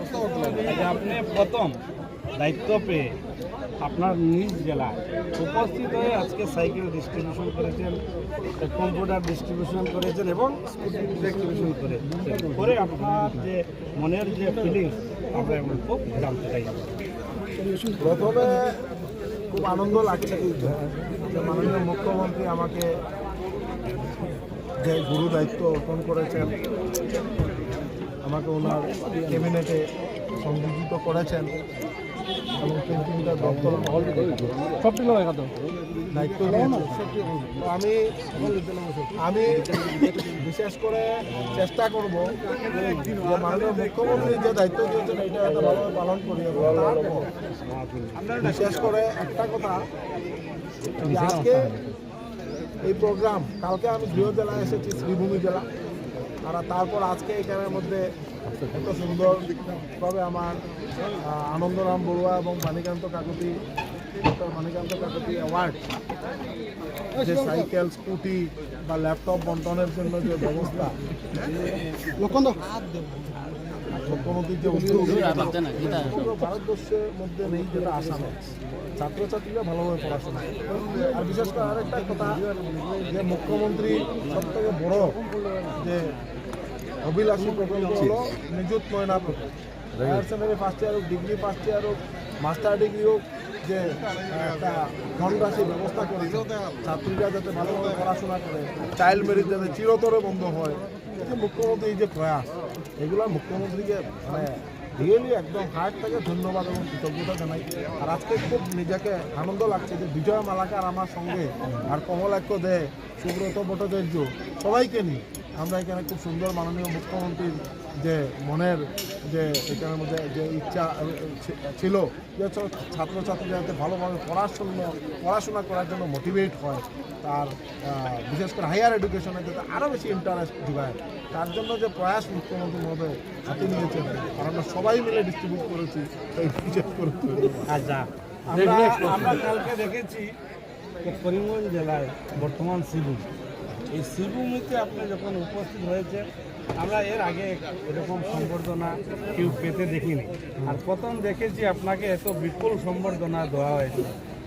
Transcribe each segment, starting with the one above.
আচ্ছা, আপনি প্রথম দায়িত্ব পেয়ে আপনার নিজ জেলায় উপস্থিত হয়ে আজকে সাইকেল ডিস্ট্রিবিউশন করেছেন কম্পিউটার ডিস্ট্রিবিউশন করেছেন এবং ডিস্ট্রিবিউশন করে করে আপনার যে মনের যে ফিলিংস আমরা এখন খুব জানতে চাই। প্রথমে খুব আনন্দ লাগছে মাননীয় মুখ্যমন্ত্রী আমাকে যে গুরু দায়িত্ব অর্পণ করেছেন আমাকে ওনার ক্যাবিনেটে সংযোজিত করেছেন এবং তিনটা দপ্তর দায়িত্ব দিয়েছেন তো আমি আমি বিশেষ করে চেষ্টা করব যে মাননীয় মুখ্যমন্ত্রী যে দায়িত্ব দিয়েছেন এটা যাতে ভালোভাবে পালন করি বিশেষ করে একটা কথা আজকে এই প্রোগ্রাম কালকে আমি গৃহ জেলায় এসেছি শ্রীভূমি জেলা। আর তারপর আজকে এখানের মধ্যে এত সুন্দরভাবে আমার আনন্দরাম বড়ুয়া এবং মানিকান্ত কাকতি ডক্টর মানিকান্ত কাকুতি অ্যাওয়ার্ড যে সাইকেল স্কুটি বা ল্যাপটপ বন্টনের জন্য যে ব্যবস্থা মুখ্যমন্ত্রীর যে উদ্যোগ ভারতবর্ষের মধ্যে নেই যেটা আসামে। ছাত্রছাত্রীরা ভালোভাবে পড়াশোনা। আর বিশেষ করে আরেকটা কথা যে মুখ্যমন্ত্রী সব থেকে বড় যে অভিলাষী প্রকল্প হলো নিযুত ময়না প্রকল্প হায়ার সেকেন্ডারি ফার্স্ট ইয়ার হোক ডিগ্রি ফার্স্ট ইয়ার হোক মাস্টার ডিগ্রি হোক যে একটা ধনরাশি ব্যবস্থা করেছে ছাত্রীরা যাতে ভালোভাবে পড়াশোনা করে চাইল্ড ম্যারেজ যাতে চিরতরে বন্ধ হয় যে মুখ্যমন্ত্রী যে প্রয়াস এগুলো মুখ্যমন্ত্রীকে মানে রিয়েলি একদম হার্ট থেকে ধন্যবাদ এবং কৃতজ্ঞতা জানাই। আর আজকে খুব নিজেকে আনন্দ লাগছে যে বিজয় মালাকার আমার সঙ্গে আর কমলাক্ষ দে সুব্রত ভট্টাচার্য সবাইকে নিয়ে। আমরা এখানে খুব সুন্দর মাননীয় মুখ্যমন্ত্রীর যে মনের যে এখানের মধ্যে যে ইচ্ছা ছিল যে ছ- ছাত্রছাত্রীরা যাতে ভালোভাবে পড়াশুনো পড়াশোনা করার জন্য মোটিভেট হয় তার বিশেষ করে হায়ার এডুকেশনে যাতে আরও বেশি ইন্টারেস্ট যোগায়। তার জন্য যে প্রয়াস মুখ্যমন্ত্রী মহোদয় হাতে নিয়েছেন আর আমরা সবাই মিলে ডিস্ট্রিবিউট করেছি এই বিশেষ করে আচ্ছা আমরা আমরা কালকে দেখেছি করিমগঞ্জ জেলায় বর্তমান শিবভূমি এই শিবভূমিতে আপনি যখন উপস্থিত হয়েছে আমরা এর আগে এরকম সম্বর্ধনা কেউ পেতে দেখিনি। আর প্রথম দেখেছি আপনাকে এত বিপুল সম্বর্ধনা দেওয়া হয়েছে।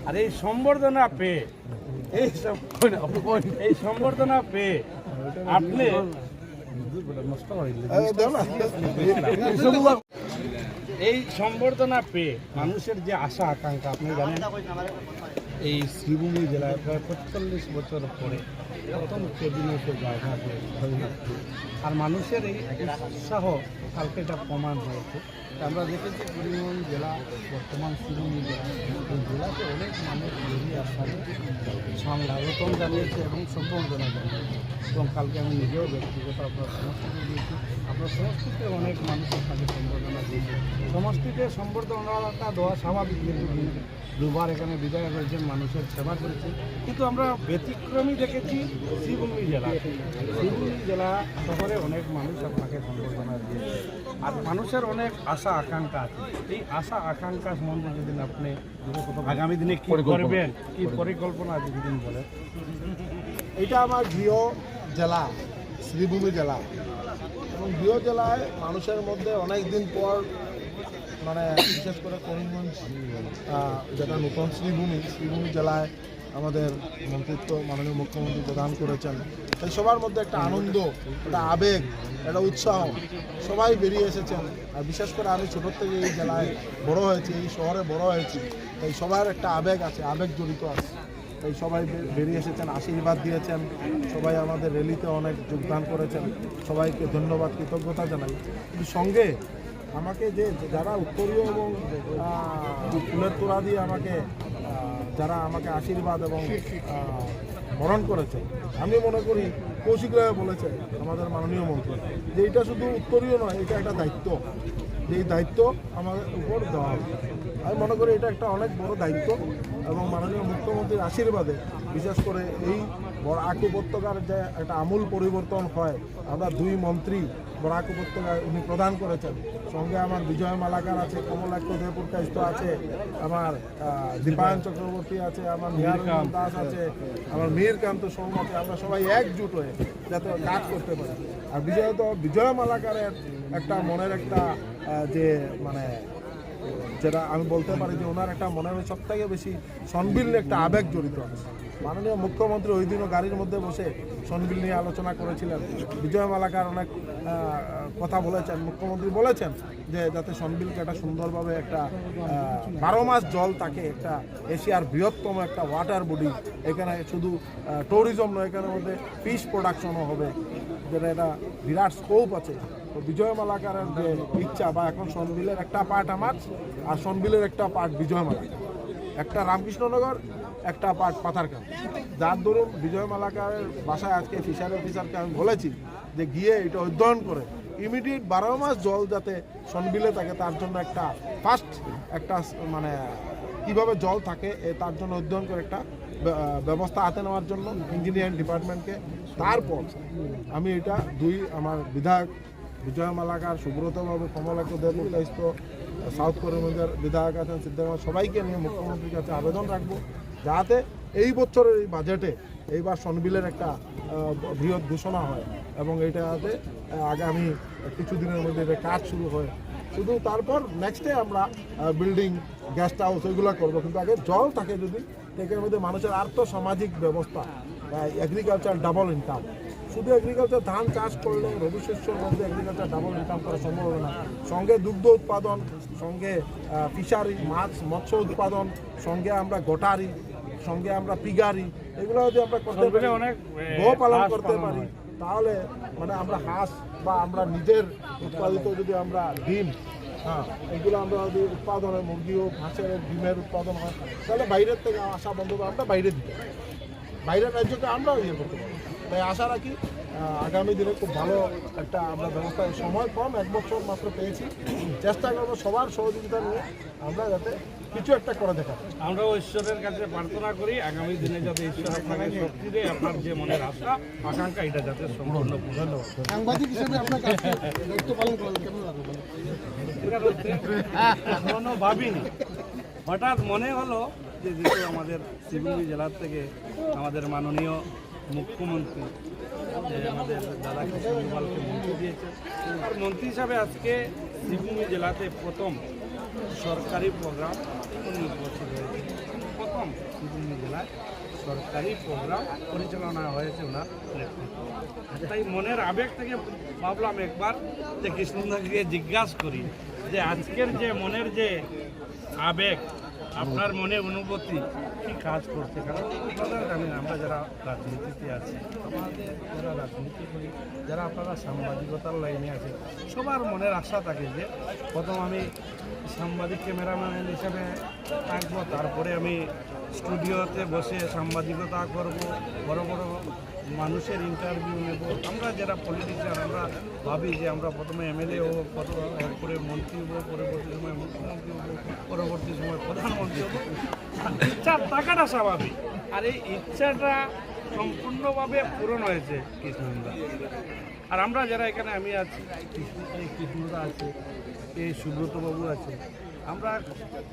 আর এই সম্বর্ধনা পেয়ে, এই এই সম্বর্ধনা পেয়ে আপনি এই সম্বর্ধনা পেয়ে মানুষের যে আশা, আকাঙ্ক্ষা, আপনি জানেন এই শ্রীভূমি জেলায় প্রায় পঁয়তাল্লিশ বছর পরে প্রথম ক্যাবিনেটে জায়গা পেয়েছে। আর মানুষের এই উৎসাহ কালকে এটা প্রমাণ হয়েছে। আমরা দেখেছি করিমগঞ্জ জেলা, বর্তমান শ্রীভূমি জেলা, এই জেলাতে অনেক মানুষ বেরিয়ে আসার স্বাগতম জানিয়েছে এবং সম্বর্ধনা জানিয়েছে। এবং কালকে আমি নিজেও ব্যক্তিগত আপনার সমস্যাকে দিয়েছি। আপনার সমষ্টিতে অনেক মানুষ আপনাকে সম্বর্ধনা দিয়েছে। সমষ্টিতে সম্বর্ধনাটা দেওয়া স্বাভাবিক কিন্তু দুবার এখানে বিদায় হয়েছেন মানুষের সেবা করেছেন। কিন্তু আমরা ব্যতিক্রমী দেখেছি শ্রীভূমি জেলা। শ্রীভূমি জেলা শহরে অনেক মানুষ আপনাকে সম্বর্ধনা দিয়েছে। আর মানুষের অনেক আশা আকাঙ্ক্ষা আছে। এই আশা আকাঙ্ক্ষা সম্বন্ধে যদি আপনি আগামী দিনে কি করবেন কি পরিকল্পনা আছে যদি বলেন। এটা আমার গৃহ জেলা শ্রীভূমি জেলা। এবং গৃহ জেলায় মানুষের মধ্যে অনেক দিন পর মানে বিশেষ করে করিমগঞ্জ যেটা নতুন শ্রীভূমি শ্রীভূমি জেলায় আমাদের মন্ত্রিত্ব, মাননীয় মুখ্যমন্ত্রী প্রদান করেছেন। তাই সবার মধ্যে একটা আনন্দ, একটা আবেগ, একটা উৎসাহ সবাই বেরিয়ে এসেছেন। আর বিশেষ করে আমি ছোটোর থেকে এই জেলায় বড় হয়েছি, এই শহরে বড় হয়েছি, তাই সবার একটা আবেগ আছে, আবেগ জড়িত আছে। তাই সবাই বেরিয়ে এসেছেন, আশীর্বাদ দিয়েছেন। সবাই আমাদের র্যালিতে অনেক যোগদান করেছেন। সবাইকে ধন্যবাদ, কৃতজ্ঞতা জানাই। কিন্তু সঙ্গে আমাকে যে যারা উত্তরীয় এবং ফুলের তোড়া দিয়ে আমাকে যারা আমাকে আশীর্বাদ এবং বরণ করেছে, আমি মনে করি কৌশিক রায় বলেছে আমাদের মাননীয় মন্ত্রী, যে এটা শুধু উত্তরীয় নয়, এটা একটা দায়িত্ব। যে এই দায়িত্ব আমাদের উপর দেওয়া হবে। আমি মনে করি এটা একটা অনেক বড় দায়িত্ব এবং মাননীয় মুখ্যমন্ত্রীর আশীর্বাদে, বিশেষ করে এই বরাক উপত্যকার যে একটা আমূল পরিবর্তন হয়, আমরা দুই মন্ত্রী বরাক উপত্যকায় উনি প্রদান করেছেন। সঙ্গে আমার বিজয় মালাকার আছে কমলাক্ষ দেবপুর কাইস্ত আছে, আমার দীপায়ন চক্রবর্তী আছে, আমার দাস আছে, আমার মীরকান্ত সৌম আছে, আমরা সবাই একজুট হয়ে যাতে কাজ করতে পারি। আর বিজয় তো বিজয় মালাকারের একটা মনের একটা যে মানে যেটা আমি বলতে পারি যে ওনার একটা মনের সব থেকে বেশি সনবিল একটা আবেগ জড়িত আছে। মাননীয় মুখ্যমন্ত্রী ওই দিনও গাড়ির মধ্যে বসে সনবিল নিয়ে আলোচনা করেছিলেন। বিজয় মালাকার অনেক কথা বলেছেন, মুখ্যমন্ত্রী বলেছেন যে যাতে সনবিলকে একটা সুন্দরভাবে একটা বারো মাস জল থাকে একটা এশিয়ার বৃহত্তম একটা ওয়াটার বডি এখানে শুধু ট্যুরিজম নয় এখানের মধ্যে ফিশ প্রোডাকশনও হবে। যেটা একটা বিরাট স্কোপ আছে। তো বিজয় মালাকারের যে ইচ্ছা বা এখন সনবিলের একটা পার্ট আমার, আর সনবিলের একটা পার্ট বিজয় মালাকার একটা রামকৃষ্ণনগর একটা পাথার পাথারকান যার দরুন বিজয় মালাকার বাসায় আজকে ফিশারি অফিসারকে আমি বলেছি যে গিয়ে এটা অধ্যয়ন করে। ইমিডিয়েট বারো মাস জল যাতে সনবিলে থাকে, তার জন্য একটা ফার্স্ট একটা মানে কীভাবে জল থাকে তার জন্য অধ্যয়ন করে একটা ব্যবস্থা হাতে নেওয়ার জন্য ইঞ্জিনিয়ারিং ডিপার্টমেন্টকে। তারপর আমি এটা দুই আমার বিধায়ক বিজয় মালাকার সুব্রত বাবু কমলাক্ষ দেবপুর দায়িত্ব সাউথ করিমগঞ্জের বিধায়ক আছেন সিদ্ধার্থ সবাইকে নিয়ে মুখ্যমন্ত্রীর কাছে আবেদন রাখব। যাতে এই বছরের এই বাজেটে এইবার সনবিলের একটা বৃহৎ ঘোষণা হয় এবং এটা যাতে আহ, আগামী কিছুদিনের মধ্যে এটা কাজ শুরু হয়। শুধু তারপর নেক্সটে আমরা বিল্ডিং গেস্ট হাউস ওইগুলো করব। কিন্তু আগে জল থাকে যদি এর মধ্যে মানুষের আর্থ সামাজিক ব্যবস্থা এগ্রিকালচার ডাবল ইনকাম শুধু এগ্রিকালচার ধান চাষ করলে রবি শস্যের মধ্যে এগ্রিকালচার ডাবল ইনকাম করা সম্ভব হবে না। সঙ্গে দুগ্ধ উৎপাদন সঙ্গে ফিশারি মাছ মৎস্য উৎপাদন সঙ্গে আমরা গোটারি সঙ্গে আমরা পিগারি এগুলো যদি আমরা করতে পারি অনেক গোপালন করতে পারি তাহলে মানে আমরা হাঁস বা আমরা নিজের উৎপাদিত যদি আমরা ডিম হ্যাঁ এগুলো আমরা যদি উৎপাদন হয় মুরগি হোক হাঁসের ডিমের উৎপাদন হয় তাহলে বাইরের থেকে আসা বন্ধ করে আমরা বাইরে দিতে পারি। বাইরের রাজ্যকে আমরাও ইয়ে করতে পারি। তাই আশা রাখি আগামী দিনে খুব ভালো একটা আমরা ব্যবস্থা সময় কম এক বছর মাত্র পেয়েছি। চেষ্টা করব সবার সহযোগিতা নিয়ে আমরা যাতে কিছু একটা করে দেখা আমরা ঈশ্বরের কাছে প্রার্থনা করি আগামী দিনে যাতে ঈশ্বর আপনাকে শক্তি দেয় আপনার যে মনের আশা আকাঙ্ক্ষা এটা যাতে সম্পূর্ণ পূরণ সাংবাদিক হিসেবে আপনার কাছে দায়িত্ব পালন করলেন কেমন কখনো ভাবিনি। হঠাৎ মনে হলো যে যেহেতু আমাদের শিবগঞ্জ জেলার থেকে আমাদের মাননীয় মুখ্যমন্ত্রী যে আমাদের দাদা কৃষ্ণ গোপালকে মন্ত্রী দিয়েছে আর মন্ত্রী হিসাবে আজকে শিবগঞ্জ জেলাতে প্রথম সরকারি প্রোগ্রাম প্রথম বিভিন্ন জেলায় সরকারি প্রোগ্রাম পরিচালনা হয়েছে ওনার তাই মনের আবেগ থেকে ভাবলাম একবার যে কৃষ্ণদাকে জিজ্ঞাসা করি যে আজকের যে মনের যে আবেগ আপনার মনে অনুভূতি কি কাজ করছে? কারণ আমরা যারা রাজনীতিতে আছি, আমাদের যারা রাজনীতি করি, যারা আপনারা সাংবাদিকতার লাইনে আছে সবার মনের আশা থাকে যে প্রথম আমি সাংবাদিক ক্যামেরাম্যান হিসেবে থাকব, তারপরে আমি স্টুডিওতে বসে সাংবাদিকতা করব, বড় বড় মানুষের ইন্টারভিউ নেব। আমরা যারা পলিটিশিয়ান আমরা ভাবি যে আমরা প্রথমে এমএলএ হব এরপরে মন্ত্রী হব, পরবর্তী সময় মুখ্যমন্ত্রী হব, পরবর্তী সময় প্রধানমন্ত্রী হব। ইচ্ছা টাকাটা স্বাভাবিক। আর এই ইচ্ছাটা সম্পূর্ণভাবে পূরণ হয়েছে কৃষ্ণন্দা। আর আমরা যারা এখানে আমি আছি কৃষ্ণদা আছে, এই সুব্রতবাবু আছে আমরা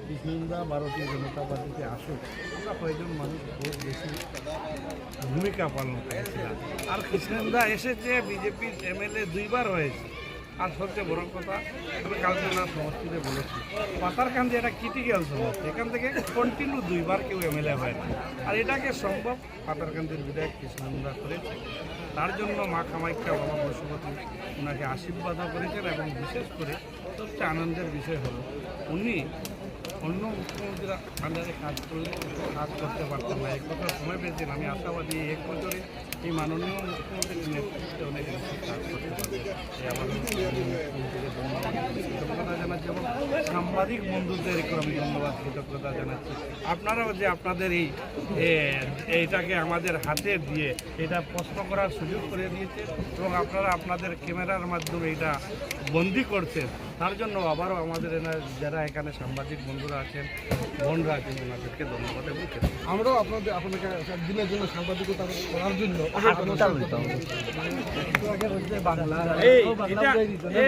কৃষ্ণন্দা ভারতীয় জনতা পার্টিতে আসুক, আমরা কয়েকজন মানুষ খুব বেশি ভূমিকা পালন করেছিলাম আর কৃষ্ণন্দা এসেছে, বিজেপির এমএলএ দুইবার হয়েছে। আর সবচেয়ে বড় কথা, আমি কালকে না সমষ্টিতে বলেছি, পাতারকান্দি একটা ক্রিটিক্যাল সমষ্টি, এখান থেকে কন্টিনিউ দুইবার কেউ এমএলএ হয় না। আর এটাকে সম্ভব পাতারকান্দির বিধায়ক কৃষ্ণন্দা করেছে। তার জন্য মা কামাখ্যা বাবা বসুমতী ওনাকে আশীর্বাদও করেছেন এবং বিশেষ করে সবচেয়ে আনন্দের বিষয় হলো, উনি অন্য মুখ্যমন্ত্রীরা আন্ডারে কাজ করলে, কাজ করতে পারতেন না। এক বছর সময় পেয়েছেন আমি আশাবাদী এক বছরে এই মাননীয় মুখ্যমন্ত্রীর নেতৃত্বে অনেক কৃতজ্ঞতা জানাচ্ছি এবং সাংবাদিক বন্ধুদেরকে আমি ধন্যবাদ, কৃতজ্ঞতা জানাচ্ছি। আপনারাও যে আপনাদের এই এইটাকে আমাদের হাতে দিয়ে এটা প্রশ্ন করার সুযোগ করে দিয়েছে এবং আপনারা আপনাদের ক্যামেরার মাধ্যমে এটা বন্দি করছেন, তার জন্য আবারও আমাদের যারা এখানে সাংবাদিক বন্ধুরা আছেন, বোনরা আছেন, ওনাদেরকে ধন্যবাদ এবং আমরাও আপনাদের আপনাকে দিনের জন্য সাংবাদিকতা করার জন্য এই